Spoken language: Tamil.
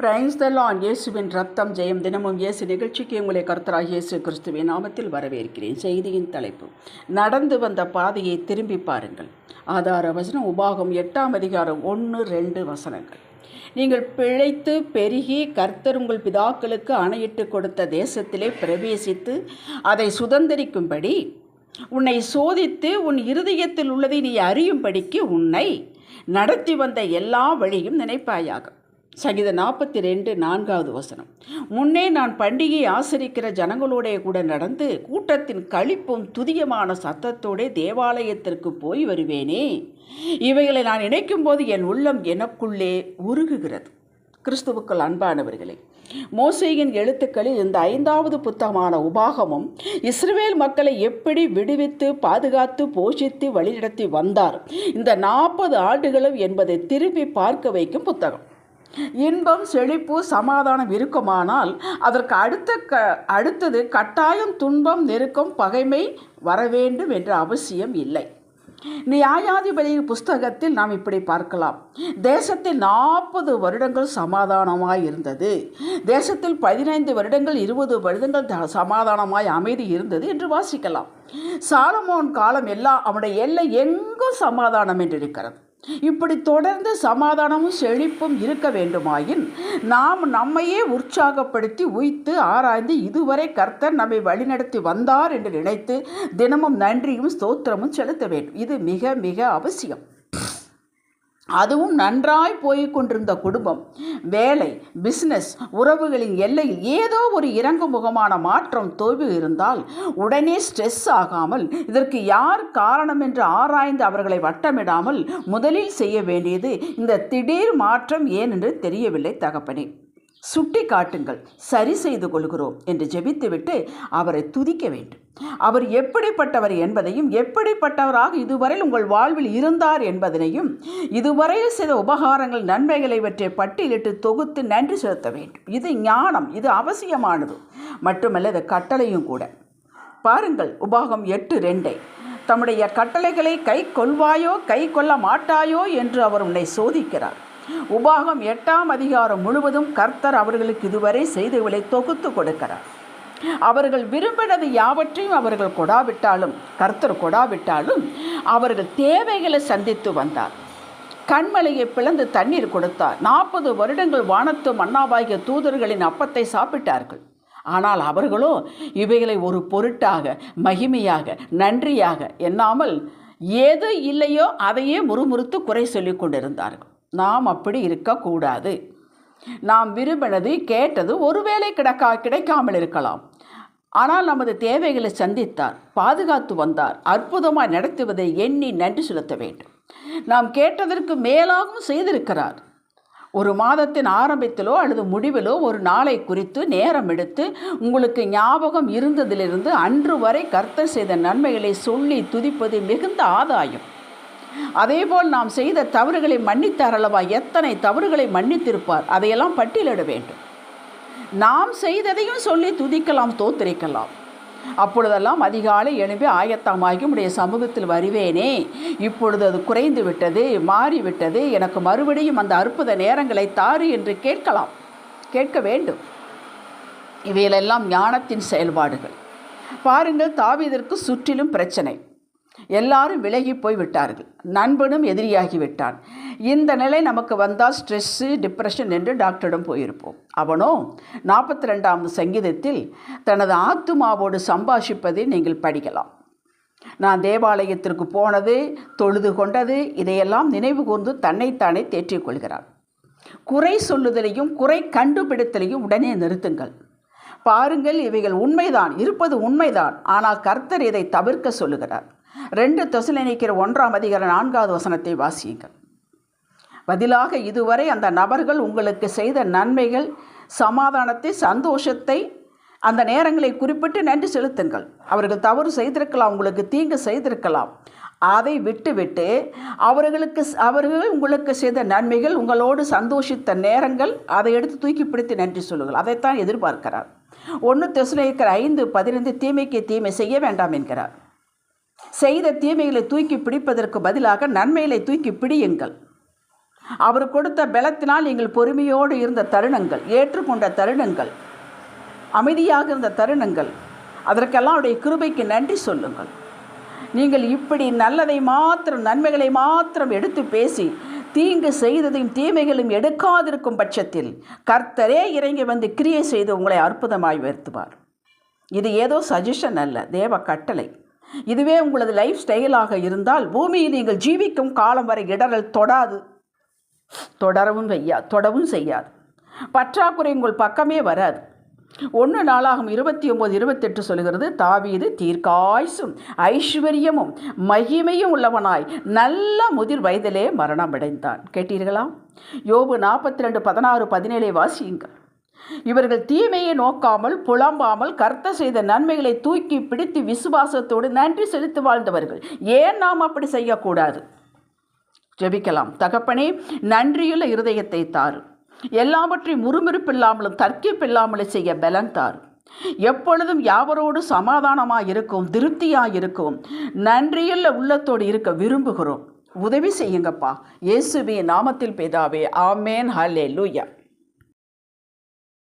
பிரைன்ஸ் த லான் இயேசுவின் ரத்தம் ஜெயம் தினமும் இயேசு நிகழ்ச்சிக்கு உங்களை கர்த்தராக இயேசு கிறிஸ்துவின் நாமத்தில் வரவேற்கிறேன். செய்தியின் தலைப்பு நடந்து வந்த பாதையை திரும்பி பாருங்கள். ஆதார வசனம் உபாகம் எட்டாம் அதிகாரம் ஒன்று ரெண்டு வசனங்கள். நீங்கள் பிழைத்து பெருகி கர்த்தர் உங்கள் பிதாக்களுக்கு அணையிட்டு கொடுத்த தேசத்திலே பிரவேசித்து அதை சுதந்திரிக்கும்படி உன்னை சோதித்து உன் இருதயத்தில் உள்ளதை நீ அறியும்படிக்கு உன்னை நடத்தி வந்த எல்லா வழியும் நினைப்பாயாக. சங்கீத நாற்பத்தி ரெண்டு நான்காவது வசனம். முன்னே நான் பண்டிகையை ஆசரிக்கிற ஜனங்களோடைய கூட நடந்து கூட்டத்தின் கழிப்பும் துதியமான சத்தத்தோடே தேவாலயத்திற்கு போய் வருவேனே. இவைகளை நான் நினைக்கும் போது என் உள்ளம் எனக்குள்ளே உருகுகிறது. கிறிஸ்துவுக்கள் அன்பானவர்களே மோசையின் எழுத்துக்களில் இந்த ஐந்தாவது புத்தகமான உபாகமும் இஸ்ரேல் மக்களை எப்படி விடுவித்து பாதுகாத்து போஷித்து வழிநடத்தி வந்தார். இந்த நாற்பது ஆண்டுகளும் என்பதை திரும்பி பார்க்க வைக்கும் புத்தகம். இன்பம் செழிப்பு சமாதானம் இருக்குமானால் அதற்கு அடுத்த க அடுத்தது கட்டாயம் துன்பம் நெருக்கம் பகைமை வர வேண்டும் என்ற அவசியம் இல்லை. நியாயாதிபதி புஸ்தகத்தில் நாம் இப்படி பார்க்கலாம். தேசத்தில் நாற்பது வருடங்கள் சமாதானமாய் இருந்தது. தேசத்தில் பதினைந்து வருடங்கள் இருபது வருடங்கள் த- சமாதானமாய் அமைதி இருந்தது என்று வாசிக்கலாம். சாலமோன் காலம் எல்லாம் அவனுடைய எல்லை எங்கும் சமாதானம் என்று இருக்கிறது இப்படி தொடர்ந்து சமாதானமும் செழிப்பும் இருக்க வேண்டுமாயின் நாம் நம்மையே உற்சாகப்படுத்தி உய்த்து ஆராய்ந்து இதுவரை கர்த்தர் நம்மை வழிநடத்தி வந்தார் என்று நினைத்து தினமும் நன்றியும் ஸ்தோத்திரமும் செலுத்த வேண்டும். இது மிக மிக அவசியம். அதுவும் நன்றாய் போய்க் கொண்டிருந்த குடும்பம் வேலை பிஸ்னஸ் உறவுகளின் எல்லையில் ஏதோ ஒரு இறங்கு முகமான மாற்றம் தோல்வி இருந்தால் உடனே ஸ்ட்ரெஸ் ஆகாமல் இதற்கு யார் காரணம் என்று ஆராய்ந்து அவர்களை வட்டமிடாமல் முதலில் செய்ய வேண்டியது இந்த திடீர் மாற்றம் ஏன் என்று தெரியவில்லை தகப்பனே. சுட்டி காட்டுங்கள் சரி செய்து கொள்கிறோம் என்று ஜெபித்துவிட்டு அவரை துதிக்க வேண்டும். அவர் எப்படிப்பட்டவர் என்பதையும் எப்படிப்பட்டவராக இதுவரை உங்கள் வாழ்வில் இருந்தார் என்பதனையும் இதுவரையில் சில உபகாரங்கள் நன்மைகளை இவற்றை பட்டியலிட்டு தொகுத்து நன்றி செலுத்த வேண்டும். இது ஞானம் இது அவசியமானது. மட்டுமல்ல இது கட்டளையும் கூட. பாருங்கள் உபாகம் எட்டு ரெண்டை. தம்முடைய கட்டளைகளை கை கொள்வாயோ கை கொள்ள மாட்டாயோ என்று அவர் உன்னை சோதிக்கிறார். உபாகம் எட்டாம் அதிகாரம் முழுவதும் கர்த்தர் அவர்களுக்கு இதுவரை செய்திகளை தொகுத்து கொடுக்கிறார். அவர்கள் விரும்பினது யாவற்றையும் அவர்கள் கொடாவிட்டாலும் கர்த்தர் கொடாவிட்டாலும் அவர்கள் தேவைகளை சந்தித்து வந்தார். கண்மலையை பிளந்து தண்ணீர் கொடுத்தார். நாற்பது வருடங்கள் வானத்து மன்னாவாகிய தூதர்களின் அப்பத்தை சாப்பிட்டார்கள். ஆனால் அவர்களோ இவைகளை ஒரு பொருட்டாக மகிமையாக நன்றியாக எண்ணாமல் எது இல்லையோ அதையே முறுமுறுத்து குறை சொல்லிக் கொண்டிருந்தார்கள். நாம் அப்படி இருக்கக்கூடாது. நாம் விரும்பினது கேட்டது ஒருவேளை கிடக்கா கிடைக்காமல் இருக்கலாம். ஆனால் நமது தேவைகளை சந்தித்தார் பாதுகாத்து வந்தார் அற்புதமாக நடத்துவதை எண்ணி நன்றி செலுத்த வேண்டும். நாம் கேட்டதற்கு மேலாகவும் செய்திருக்கிறார். ஒரு மாதத்தின் ஆரம்பத்திலோ அல்லது முடிவிலோ ஒரு நாளை குறித்து நேரம் எடுத்து உங்களுக்கு ஞாபகம் இருந்ததிலிருந்து அன்று வரை கர்த்தர் செய்த நன்மைகளை சொல்லி துதிப்பது மிகுந்த ஆதாயம். அதேபோல் நாம் செய்த தவறுகளை மன்னித்தார் அல்லவா? எத்தனை தவறுகளை மன்னித்திருப்பார்? அதையெல்லாம் பட்டியலிட வேண்டும். நாம் செய்ததையும் சொல்லி துதிக்கலாம் தோத்திரிக்கலாம். அப்பொழுதெல்லாம் அதிகாலை எழும்பி ஆயத்தமாகி உடைய சமூகத்தில் வருவேனே. இப்பொழுது அது குறைந்து விட்டது மாறிவிட்டது எனக்கு மறுபடியும் அந்த அற்புத நேரங்களை தாரு என்று கேட்கலாம். கேட்க வேண்டும். இவைகளெல்லாம் ஞானத்தின் செயல்பாடுகள். பாருங்கள் தாவிதற்கு சுற்றிலும் பிரச்சனை. எல்லாரும் விலகி போய் விட்டார்கள் நண்பனும் எதிரியாகி விட்டான் இந்த நிலை நமக்கு வந்தால் ஸ்ட்ரெஸ்ஸு டிப்ரெஷன் என்று டாக்டரிடம் போயிருப்போம். அவனோ நாற்பத்தி ரெண்டாம் சங்கீதத்தில் தனது ஆத்துமாவோடு சம்பாஷிப்பதை நீங்கள் படிக்கலாம். நான் தேவாலயத்திற்கு போனது தொழுது கொண்டது இதையெல்லாம் நினைவு கூர்ந்து தன்னைத்தானே தேற்றிக் கொள்கிறான். குறை சொல்லுதலையும் குறை கண்டுபிடித்தலையும் உடனே நிறுத்துங்கள். பாருங்கள் இவைகள் உண்மைதான் இருப்பது உண்மைதான். ஆனால் கர்த்தர் இதை தவிர்க்க சொல்லுகிறார். ரெண்டு தொசலனிக்கிற ஒன்றாம் அதிகார நான்காவது வசனத்தை வாசியுங்கள். பதிலாக இதுவரை அந்த நபர்கள் உங்களுக்கு செய்த நன்மைகள் சமாதானத்தை சந்தோஷத்தை அந்த நேரங்களை குறிப்பிட்டு நன்றி செலுத்துங்கள். அவர்கள் தவறு செய்திருக்கலாம் உங்களுக்கு தீங்கு செய்திருக்கலாம். அதை விட்டுவிட்டு அவர்களுக்கு அவர்கள் உங்களுக்கு செய்த நன்மைகள் உங்களோடு சந்தோஷித்த நேரங்கள் அதை எடுத்து தூக்கி பிடித்து நன்றி சொல்லுங்கள். அதைத்தான் எதிர்பார்க்கிறார். ஒன்று தெசுலேக்கர் ஐந்து பதினைந்து தீமைக்கு தீமை செய்ய வேண்டாம் என்கிறார். செய்த தீமைகளை தூக்கி பிடிப்பதற்கு பதிலாக நன்மைகளை தூக்கி பிடியுங்கள். அவர் கொடுத்த பலத்தினால் நீங்கள் பொறுமையோடு இருந்த தருணங்கள் ஏற்றுக்கொண்ட தருணங்கள் அமைதியாக இருந்த தருணங்கள் அதற்கெல்லாம் அவருடைய கிருபைக்கு நன்றி சொல்லுங்கள். நீங்கள் இப்படி நல்லதை மாத்திரம் நன்மைகளை மாத்திரம் எடுத்து பேசி தீங்கு செய்ததையும் தீமைகளும் எடுக்காதிருக்கும் பட்சத்தில் கர்த்தரே இறங்கி வந்து கிரியை செய்து உங்களை அற்புதமாய் உயர்த்துவார். இது ஏதோ சஜஷன் அல்ல தேவ கட்டளை. இதுவே உங்களது லைஃப் ஸ்டைலாக இருந்தால் பூமியில் நீங்கள் ஜீவிக்கும் காலம் வரை இடரல் தொடாது. தொடரவும் வையா தொடவும் செய்யாது. பற்றாக்குறை உங்கள் பக்கமே வராது. ஒன்று நாளாகும் இருபத்தி ஒம்பது இருபத்தெட்டு சொல்கிறது தாவீது தீர்க்காய்சும் ஐஸ்வர்யமும் மகிமையும் உள்ளவனாய் நல்ல முதிர் வயதிலே மரணமடைந்தான். கேட்டீர்களா? யோபு நாற்பத்தி ரெண்டு பதினாறு பதினேழை வாசியுங்கள். இவர்கள் தீமையை நோக்காமல் புலம்பாமல் கர்த்த செய்த நன்மைகளை தூக்கி பிடித்து விசுவாசத்தோடு நன்றி செலுத்தி வாழ்ந்தவர்கள். ஏன் நாம் அப்படி செய்யக்கூடாது? ஜெபிக்கலாம். தகப்பனே நன்றியுள்ள இருதயத்தை தாரு. எல்லாவற்றையும் முறுமுறுப்பில்லாமலும் தர்க்கிப்பில்லாமலும் செய்ய பலன் தாரு. எப்பொழுதும் யாவரோடு சமாதானமாக இருக்கும் திருப்தியாக இருக்கும் நன்றியுள்ள உள்ளத்தோடு இருக்க விரும்புகிறோம். உதவி செய்யுங்கப்பா. இயேசுவின் நாமத்தில் பேதாவே. ஆமேன். ஹலே லூயா